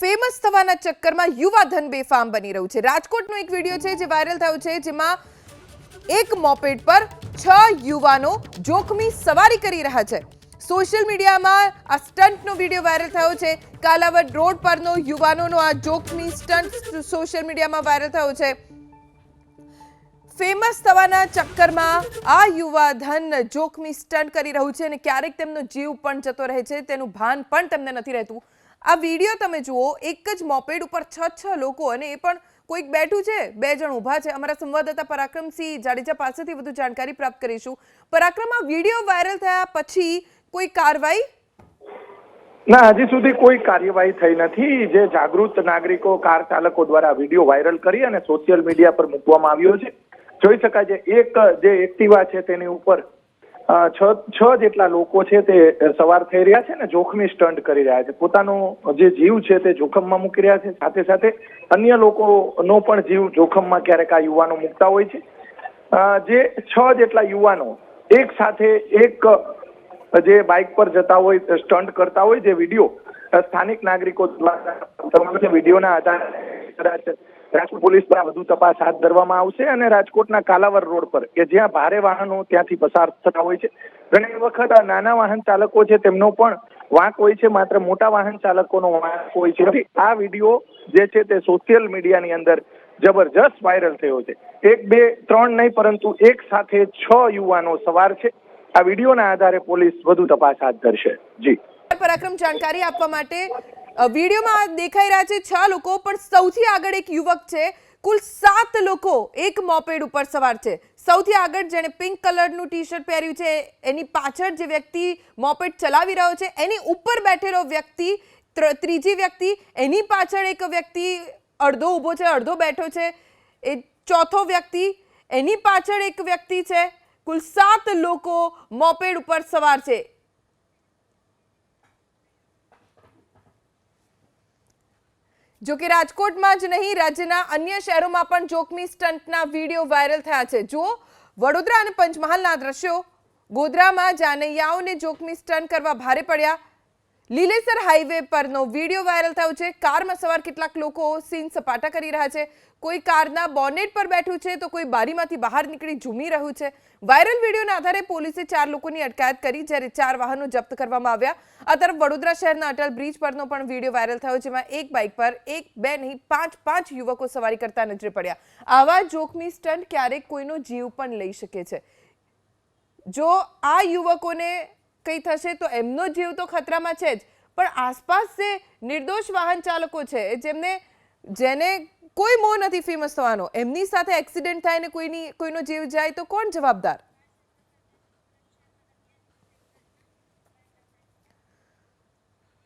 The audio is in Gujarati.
ફેમસ થવાના ચક્કરમાં યુવા ધન બેફામ બની રહ્યું છે. રાજકોટનો એક વીડિયો છે જે વાયરલ થયો છે, જેમાં એક મોપેડ પર છ યુવાનો જોખમી સવારી કરી રહ્યા છે. સોશિયલ મીડિયામાં આ સ્ટન્ટનો વીડિયો વાયરલ થયો છે. કાલાવડ રોડ પરનો યુવાનોનો આ જોખમી સ્ટન્ટ સોશિયલ મીડિયામાં વાયરલ થયો છે. ફેમસ થવાના ચક્કરમાં આ યુવા ધન જોખમી સ્ટન્ટ કરી રહ્યું છે અને ક્યારેક તેમનો જીવ પણ જતો રહે છે. તેનું ભાન પણ તેમને નથી રહેતું. આ વીડિયો તમે જુઓ, એક જ મોપેડ ઉપર છ છ લોકો અને એ પણ કોઈક બેઠું છે, બે જણ ઊભા છે. અમારા સંવાદદાતા પરાક્રમસિંહ જાડેજા પાસેથી વધુ જાણકારી પ્રાપ્ત કરીશું. પરાક્રમ, આ વીડિયો વાયરલ થયા પછી કોઈ કાર્યવાહી? ના, હજી સુધી કોઈ કાર્યવાહી થઈ નથી. જે જાગૃત નાગરિકો, કાર ચાલકો દ્વારા વીડિયો વાયરલ કરી અને સોશિયલ મીડિયા પર મૂકવામાં આવ્યો છે. જોઈ શકાય છે, એક જે એક્ટિવા છે તેની ઉપર છ જેટલા લોકો છે તે સવાર થઈ રહ્યા છે ને જોખમી સ્ટન્ટ કરી રહ્યા છે પોતાનો જે જીવ છે તે જોખમમાં મૂકી રહ્યા છે સાથે સાથે અન્ય લોકોનો પણ જીવ જોખમમાં ક્યારેક આ યુવાનો મૂકતા હોય છે જે છ જેટલા યુવાનો એક સાથે એક જે બાઇક પર જતા હોય સ્ટન્ટ કરતા હોય જે વીડિયો સ્થાનિક નાગરિકો દ્વારા. વિડીયોના આધારે કદાચ રાજકોટ પોલીસ દ્વારા વધુ તપાસ હાથ ધરવામાં આવશે અને રાજકોટના કાલાવર રોડ પર, કે જ્યાં ભારે વાહનો ત્યાંથી પસાર થતા હોય છે. ઘણી વખત આ નાના વાહન ચાલકો છે, તેમનો પણ વાંક હોય છે, માત્ર મોટા વાહન ચાલકોનો વાંક હોય છે. આ વીડિયો જે છે તે સોશિયલ મીડિયાની અંદર જબરજસ્ત વાયરલ થયો છે. એક, બે, ત્રણ નહીં, પરંતુ એક સાથે છ યુવાનો સવાર છે. આ વિડીયોના આધારે પોલીસ વધુ તપાસ હાથ ધરશે. જી. પરાક્રમ જાણકારી આપવા માટે વિડીયોમાં દેખાઈ રહ્યા છે છ લોકો, પણ સૌથી આગળ એક યુવક છે. કુલ સાત લોકો એક મોપેડ ઉપર સવાર છે. સૌથી આગળ જેણે પિંક કલરનું ટી શર્ટ પહેર્યું છે, એની પાછળ જે વ્યક્તિ મોપેડ ચલાવી રહ્યો છે, એની ઉપર બેઠેલો વ્યક્તિ, ત્ર- ત્રીજી વ્યક્તિ, એની પાછળ એક વ્યક્તિ અડધો ઊભો છે, અડધો બેઠો છે. એ ચોથો વ્યક્તિ, એની પાછળ એક વ્યક્તિ છે. કુલ સાત લોકો મોપેડ ઉપર સવાર છે. જો કે રાજકોટમાં જ નહીં, રાજ્યના અન્ય શહેરોમાં પણ જોખમી સ્ટન્ટના વીડિયો વાયરલ થયા છે. જો વડોદરા અને પંચમહાલના દ્રશ્યો. ગોધરામાં જાનૈયાઓને જોખમી સ્ટન્ટ કરવા ભારે પડ્યા. લીલેસર હાઈવે પરનો વીડિયો વાયરલ થયો છે. કારમાં સવાર કેટલાક લોકો સીન સપાટા કરી રહ્યા છે. કોઈ કારના બોનેટ પર બેઠું છે તો કોઈ બારીમાંથી બહાર નીકળી ઝૂમી રહ્યું છે. વાયરલ વિડીયોના આધારે પોલીસે ચાર લોકોની અટકાયત કરી, જ્યારે ચાર વાહનો જપ્ત કરવામાં આવ્યા. આ તરફ વડોદરા શહેરના અટલ બ્રિજ પરનો પણ વીડિયો વાયરલ થયો, જેમાં એક બાઇક પર એક, બે નહીં, પાંચ પાંચ યુવકો સવારી કરતા નજરે પડ્યા. આવા જોખમી સ્ટન્ટ ક્યારેક કોઈનો જીવ પણ લઈ શકે છે. જો આ યુવકોને કંઈ થશે તો એમનો જીવ તો ખતરામાં છે જ. પણ આસપાસ જે નિર્દોષ વાહન ચાલકો છે જેમને, જેને કોઈ મોહ નથી ફેમસ થવાનો, એમની સાથે એક્સિડન્ટ થાય ને કોઈની, કોઈનો જીવ જાય તો કોણ જવાબદાર?